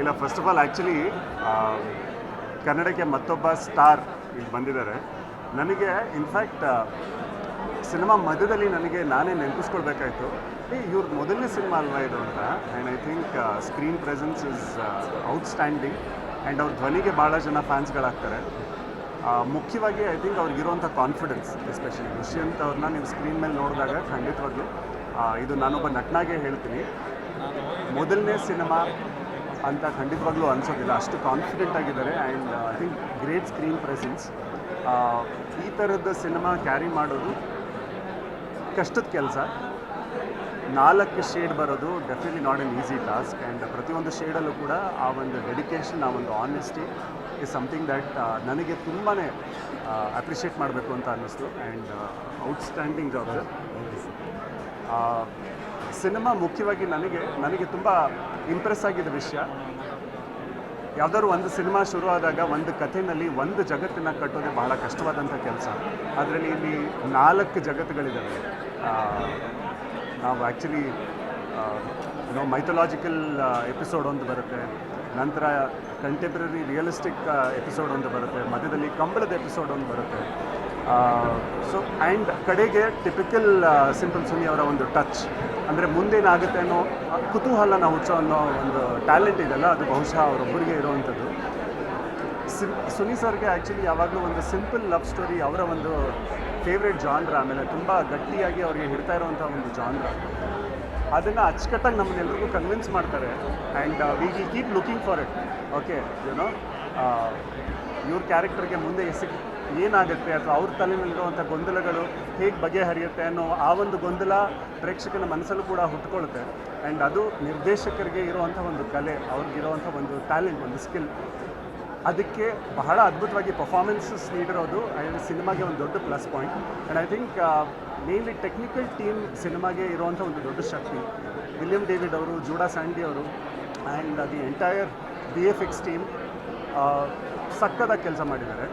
ಇಲ್ಲ first of all actually ಕನ್ನಡಕ್ಕೆ ಮತ್ತೊಬ್ಬ ಸ್ಟಾರ್ ಇಲ್ಲಿ ಬಂದಿದ್ದಾರೆ. ನನಗೆ ಇನ್ಫ್ಯಾಕ್ಟ್ ಸಿನಿಮಾ ಮಧ್ಯದಲ್ಲಿ ನನಗೆ ನಾನೇ ನೆನಪಿಸ್ಕೊಳ್ಬೇಕಾಯ್ತು. ಏ ಇವ್ರ ಮೊದಲನೇ ಸಿನಿಮಾ ಅಲ್ವಾ ಇದು ಅಂತ? And I think screen presence is outstanding and ಅವ್ರ ಧ್ವನಿಗೆ ಭಾಳ ಜನ ಫ್ಯಾನ್ಸ್ಗಳಾಗ್ತಾರೆ ಮುಖ್ಯವಾಗಿ ಐ ಥಿಂಕ್ ಅವ್ರಿಗಿರುವಂಥ ಕಾನ್ಫಿಡೆನ್ಸ್ ಎಸ್ಪೆಷಲಿ ದುಷ್ಯಂತ್ ಅವ್ರನ್ನ ನೀವು ಸ್ಕ್ರೀನ್ ಮೇಲೆ ನೋಡಿದಾಗ ಖಂಡಿತವಾಗ್ಲೂ ಇದು ನಾನೊಬ್ಬ ನಟನಾಗೆ ಹೇಳ್ತೀನಿ. ಮೊದಲನೇ ಸಿನಿಮಾ ಅಂತ ಖಂಡಿತವಾಗ್ಲೂ ಅನಿಸೋದಿಲ್ಲ. ಅಷ್ಟು ಕಾನ್ಫಿಡೆಂಟ್ ಆಗಿದ್ದಾರೆ and I think great screen presence ಈ ಥರದ ಸಿನಿಮಾ ಕ್ಯಾರಿ ಮಾಡೋದು ಕಷ್ಟದ ಕೆಲಸ. ನಾಲ್ಕು ಶೇಡ್ ಬರೋದು definitely not an easy task and ಪ್ರತಿಯೊಂದು ಶೇಡಲ್ಲೂ ಕೂಡ ಆ ಒಂದು ಡೆಡಿಕೇಶನ್ ಆ ಒಂದು ಆನೆಸ್ಟಿ ಇಸ್ ಸಮಥಿಂಗ್ ದಟ್ ನನಗೆ ತುಂಬಾ ಅಪ್ರಿಷಿಯೇಟ್ ಮಾಡಬೇಕು ಅಂತ ಅನ್ನಿಸ್ತು. ಆ್ಯಂಡ್ ಔಟ್ಸ್ಟ್ಯಾಂಡಿಂಗ್ ಜಾಬ್ ಸಿನಿಮಾ ಮುಖ್ಯವಾಗಿ ನನಗೆ ನನಗೆ ತುಂಬ ಇಂಪ್ರೆಸ್ ಆಗಿದ್ದ ವಿಷಯ. ಯಾವುದಾದ್ರು ಒಂದು ಸಿನಿಮಾ ಶುರು ಆದಾಗ ಒಂದು ಕಥೆನಲ್ಲಿ ಒಂದು ಜಗತ್ತನ್ನು ಕಟ್ಟೋದೇ ಬಹಳ ಕಷ್ಟವಾದಂಥ ಕೆಲಸ. ಅದರಲ್ಲಿ ಇಲ್ಲಿ ನಾಲ್ಕು ಜಗತ್ತುಗಳಿದ್ದಾವೆ ನಾವು ಆ್ಯಕ್ಚುಲಿ ನೋ ಮೈಥೊಲಾಜಿಕಲ್ ಎಪಿಸೋಡ್ ಒಂದು ಬರುತ್ತೆ. ನಂತರ ಕಂಟೆಂಪ್ರರಿ ರಿಯಲಿಸ್ಟಿಕ್ ಎಪಿಸೋಡ್ ಒಂದು ಬರುತ್ತೆ. ಮಧ್ಯದಲ್ಲಿ ಕಂಬಳದ ಎಪಿಸೋಡ್ ಒಂದು ಬರುತ್ತೆ. ಸೊ ಆ್ಯಂಡ್ ಕಡೆಗೆ ಟಿಪಿಕಲ್ ಸಿಂಪಲ್ ಸುನಿ ಅವರ ಒಂದು ಟಚ್ ಅಂದರೆ ಮುಂದೇನಾಗುತ್ತೆ ಅನ್ನೋ ಕುತೂಹಲನ ಹುಚ್ಚೋ ಅನ್ನೋ ಒಂದು ಟ್ಯಾಲೆಂಟ್ ಇದೆಲ್ಲ ಅದು ಬಹುಶಃ ಅವರೊಬ್ಬರಿಗೆ ಇರುವಂಥದ್ದು. ಸಿಂ ಸುನಿ ಸರ್ಗೆ ಆ್ಯಕ್ಚುಲಿ ಯಾವಾಗಲೂ ಒಂದು ಸಿಂಪಲ್ ಲವ್ ಸ್ಟೋರಿ ಅವರ ಒಂದು ಫೇವ್ರೆಟ್ ಜಾನ್ರ ಆಮೇಲೆ ತುಂಬ ಗಟ್ಟಿಯಾಗಿ ಅವರಿಗೆ ಹಿಡ್ತಾ ಇರುವಂಥ ಒಂದು ಜಾನ್ರ ಅದನ್ನು ಅಚ್ಚುಕಟ್ಟಾಗಿ ನಮ್ಮನ್ನೆಲ್ರಿಗೂ ಕನ್ವಿನ್ಸ್ ಮಾಡ್ತಾರೆ. And we we keep looking for it okay you know ಇವ್ರ ಕ್ಯಾರೆಕ್ಟರ್ಗೆ ಮುಂದೆ ಎಸಿ ಏನಾಗುತ್ತೆ ಅಥವಾ ಅವ್ರ ತಲೆಯಲ್ಲಿರುವಂಥ ಗೊಂದಲಗಳು ಹೇಗೆ ಬಗೆಹರಿಯುತ್ತೆ ಅನ್ನೋ ಆ ಒಂದು ಗೊಂದಲ ಪ್ರೇಕ್ಷಕನ ಮನಸ್ಸಲ್ಲೂ ಕೂಡ ಹುಟ್ಟುಕೊಳ್ಳುತ್ತೆ ಆ್ಯಂಡ್ ಅದು ನಿರ್ದೇಶಕರಿಗೆ ಇರುವಂಥ ಒಂದು ಕಲೆ ಅವ್ರಿಗಿರುವಂಥ ಒಂದು ಟ್ಯಾಲೆಂಟ್ ಒಂದು ಸ್ಕಿಲ್ ಅದಕ್ಕೆ ಬಹಳ ಅದ್ಭುತವಾಗಿ ಪರ್ಫಾರ್ಮೆನ್ಸಸ್ ನೀಡಿರೋದು ಆ್ಯಂಡ್ ಸಿನಿಮಾಗೆ ಒಂದು ದೊಡ್ಡ plus point and I think mainly technical team ಸಿನಿಮಾಗೆ ಇರುವಂಥ ಒಂದು ದೊಡ್ಡ ಶಕ್ತಿ. ವಿಲಿಯಂ ಡೇವಿಡ್ ಅವರು, ಜೂಡಾ ಸ್ಯಾಂಡಿ ಅವರು and the entire B F X team ಸಕ್ಕದಾಗಿ ಕೆಲಸ ಮಾಡಿದ್ದಾರೆ.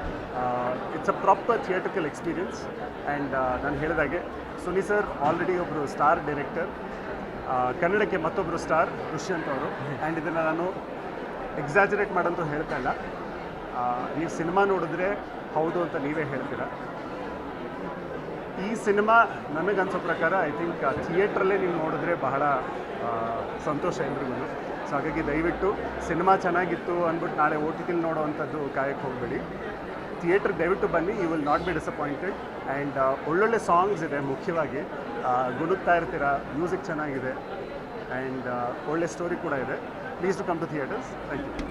It's a proper theatrical experience and ನಾನು ಹೇಳಿದಾಗೆ ಸುನಿ ಸರ್ ಆಲ್ರೆಡಿ ಒಬ್ಬರು ಸ್ಟಾರ್ ಡೈರೆಕ್ಟರ್ ಕನ್ನಡಕ್ಕೆ ಮತ್ತೊಬ್ಬರು ಸ್ಟಾರ್ ದುಷ್ಯಂತ್ ಅವರು. ಆ್ಯಂಡ್ ಇದನ್ನು ನಾನು ಎಕ್ಸಾಜರೇಟ್ ಮಾಡೋಂತೂ ಹೇಳ್ತಾ ಇಲ್ಲ. ನೀವು ಸಿನಿಮಾ ನೋಡಿದ್ರೆ ಹೌದು ಅಂತ ನೀವೇ ಹೇಳ್ತೀರ? ಈ ಸಿನಿಮಾ ನನಗನ್ಸೋ ಪ್ರಕಾರ ಐ ಥಿಂಕ್ ಥಿಯೇಟ್ರಲ್ಲೇ ನೀವು ನೋಡಿದ್ರೆ ಬಹಳ ಸಂತೋಷ ಎಲ್ರಿಗೂ ಸೊ ಹಾಗಾಗಿ ದಯವಿಟ್ಟು ಸಿನಿಮಾ ಚೆನ್ನಾಗಿತ್ತು ಅಂದ್ಬಿಟ್ಟು ನಾಳೆ ಓ ಟಿ ಟಿಲಿ ನೋಡೋವಂಥದ್ದು ಕಾಯಕ್ಕೆ ಹೋಗಬೇಡಿ. ಥಿಯೇಟ್ರ್ ದಯವಿಟ್ಟು ಬನ್ನಿ you will not be disappointed and ಒಳ್ಳೊಳ್ಳೆ ಸಾಂಗ್ಸ್ ಇದೆ ಮುಖ್ಯವಾಗಿ. ಆ, ಇರ್ತೀರಾ ಇರ್ತೀರ ಮ್ಯೂಸಿಕ್ ಚೆನ್ನಾಗಿದೆ. ಆ್ಯಂಡ್ ಒಳ್ಳೆ ಸ್ಟೋರಿ ಕೂಡ ಇದೆ. Please to come to theatres thank you